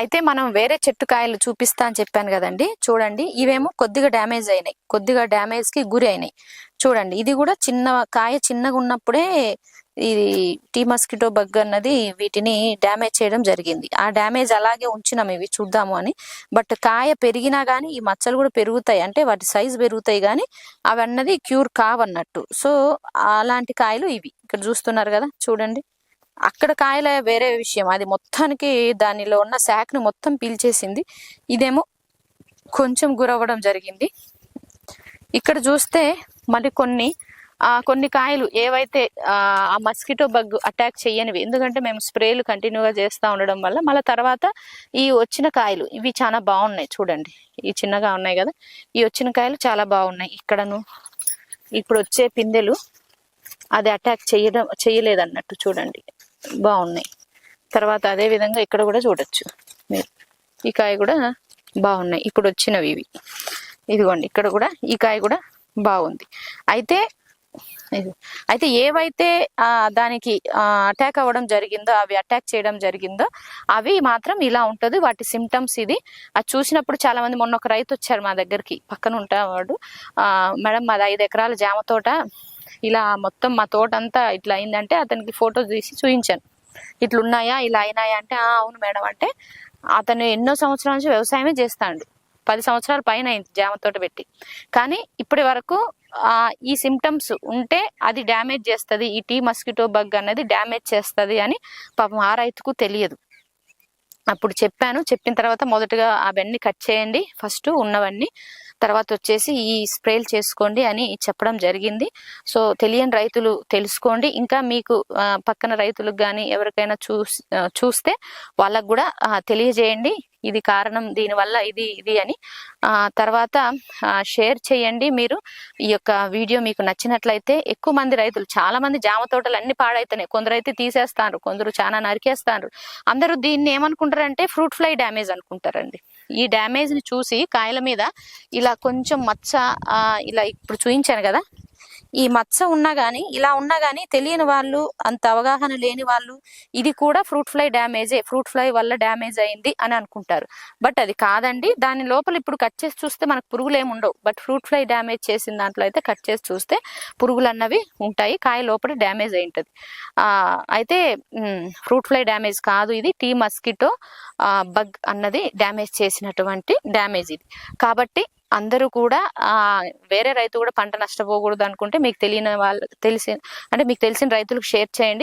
అయితే మనం వేరే చెట్టు కాయలు చూపిస్తా అని చెప్పాను కదండి. చూడండి ఇవేమో కొద్దిగా డ్యామేజ్ అయినాయి. కొద్దిగా డ్యామేజ్కి గురి అయినాయి. చూడండి ఇది కూడా చిన్న కాయ చిన్నగా ఉన్నప్పుడే ఇది టీ మస్కిటో బగ్ అన్నది వీటిని డ్యామేజ్ చేయడం జరిగింది. ఆ డ్యామేజ్ అలాగే ఉంచినాం ఇవి చూద్దాము అని. బట్ కాయ పెరిగినా కానీ ఈ మచ్చలు కూడా పెరుగుతాయి. అంటే వాటి సైజ్ పెరుగుతాయి కానీ అవి అన్నది క్యూర్ కావన్నట్టు. సో అలాంటి కాయలు ఇవి. ఇక్కడ చూస్తున్నారు కదా చూడండి. అక్కడ కాయల వేరే విషయం. అది మొత్తానికి దానిలో ఉన్న శాఖను మొత్తం పీల్చేసింది. ఇదేమో కొంచెం గురవ్వడం జరిగింది. ఇక్కడ చూస్తే మరి కొన్ని కొన్ని కాయలు ఏవైతే ఆ ఆ మస్కిటో బగ్ అటాక్ చేయనివి ఎందుకంటే మేము స్ప్రేలు కంటిన్యూగా చేస్తూ ఉండడం వల్ల మళ్ళీ తర్వాత ఈ వచ్చిన కాయలు ఇవి చాలా బాగున్నాయి చూడండి. ఈ చిన్నగా ఉన్నాయి కదా. ఈ వచ్చిన కాయలు చాలా బాగున్నాయి. ఇక్కడను ఇప్పుడు వచ్చే పిందెలు అది అటాక్ చేయడం చేయలేదన్నట్టు చూడండి. బాగున్నాయి. తర్వాత అదే విధంగా ఇక్కడ కూడా చూడొచ్చు మీరు. ఈ కాయ కూడా బాగున్నాయి. ఇప్పుడు వచ్చినవి ఇవి. ఇదిగోండి ఇక్కడ కూడా ఈ కాయ కూడా బాగుంది. అయితే అయితే ఏవైతే దానికి అటాక్ అవ్వడం జరిగిందో అవి అటాక్ చేయడం జరిగిందో అవి మాత్రం ఇలా ఉంటది. వాటి సిమ్టమ్స్ ఇది. అది చూసినప్పుడు చాలా మంది మొన్న ఒక రైతు వచ్చారు మా దగ్గరికి. పక్కన ఉంటావాడు. మేడం మాది ఐదు ఎకరాల జామ తోట. ఇలా మొత్తం మా తోట అంతా ఇట్లా అయిందంటే అతనికి ఫోటో తీసి చూపించాను ఇట్లున్నాయా ఇలా అయినాయా అంటే "ఆ, అవును మేడం అంటే అతను ఎన్నో సంవత్సరాల నుంచి వ్యవసాయమే చేస్తాడు. పది సంవత్సరాల పైన అయింది జామ తోట పెట్టి. కానీ ఇప్పటి వరకు ఆ ఈ సిమ్టమ్స్ ఉంటే అది డ్యామేజ్ చేస్తుంది ఈ టీ మస్కిటో బగ్ అనేది డ్యామేజ్ చేస్తుంది అని పాపం ఆ రైతుకు తెలియదు. అప్పుడు చెప్పాను చెప్పిన తర్వాత మొదటగా అవన్నీ కట్ చేయండి ఫస్ట్ ఉన్నవన్నీ తర్వాత వచ్చేసి ఈ స్ప్రేలు చేసుకోండి అని చెప్పడం జరిగింది. సో తెలియని రైతులు తెలుసుకోండి. ఇంకా మీకు పక్కన రైతులకు కానీ ఎవరికైనా చూస్ చూస్తే వాళ్ళకు కూడా తెలియజేయండి. ఇది కారణం దీనివల్ల ఇది ఇది అని. తర్వాత షేర్ చేయండి మీరు. ఈ యొక్క వీడియో మీకు నచ్చినట్లయితే ఎక్కువ మంది రైతులు చాలా మంది జామ తోటలు అన్ని పాడైతున్నాయి కొందరు అయితే తీసేస్తారు కొందరు చాలా నరికేస్తారు. అందరూ దీన్ని ఏమనుకుంటారంటే ఫ్రూట్ ఫ్లై డ్యామేజ్ అనుకుంటారండి. ఈ డ్యామేజ్ని చూసి కాయల మీద ఇలా కొంచెం మచ్చ ఇలా ఇప్పుడు చూపించాను కదా ఈ మచ్చ ఉన్నా కానీ ఇలా ఉన్నా కానీ తెలియని వాళ్ళు అంత అవగాహన లేని వాళ్ళు ఇది కూడా ఫ్రూట్ ఫ్లై డ్యామేజే ఫ్రూట్ ఫ్లై వల్ల డ్యామేజ్ అయింది అని అనుకుంటారు. బట్ అది కాదండి దాని లోపల ఇప్పుడు కట్ చేసి చూస్తే మనకు పురుగులు ఏమి ఉండవు. బట్ ఫ్రూట్ ఫ్లై డ్యామేజ్ చేసిన దాంట్లో అయితే కట్ చేసి చూస్తే పురుగులు అన్నవి ఉంటాయి కాయ లోపల డ్యామేజ్ అయి ఉంటుంది. అయితే ఫ్రూట్ ఫ్లై డ్యామేజ్ కాదు ఇది టీ మస్కిటో బగ్ అన్నది డ్యామేజ్ చేసినటువంటి డ్యామేజ్ ఇది. కాబట్టి అందరూ కూడా ఆ వేరే రైతు కూడా పంట నష్టపోకూడదు అనుకుంటే మీకు తెలియని వాళ్ళు తెలిసి అంటే మీకు తెలిసిన రైతులకు షేర్ చేయండి.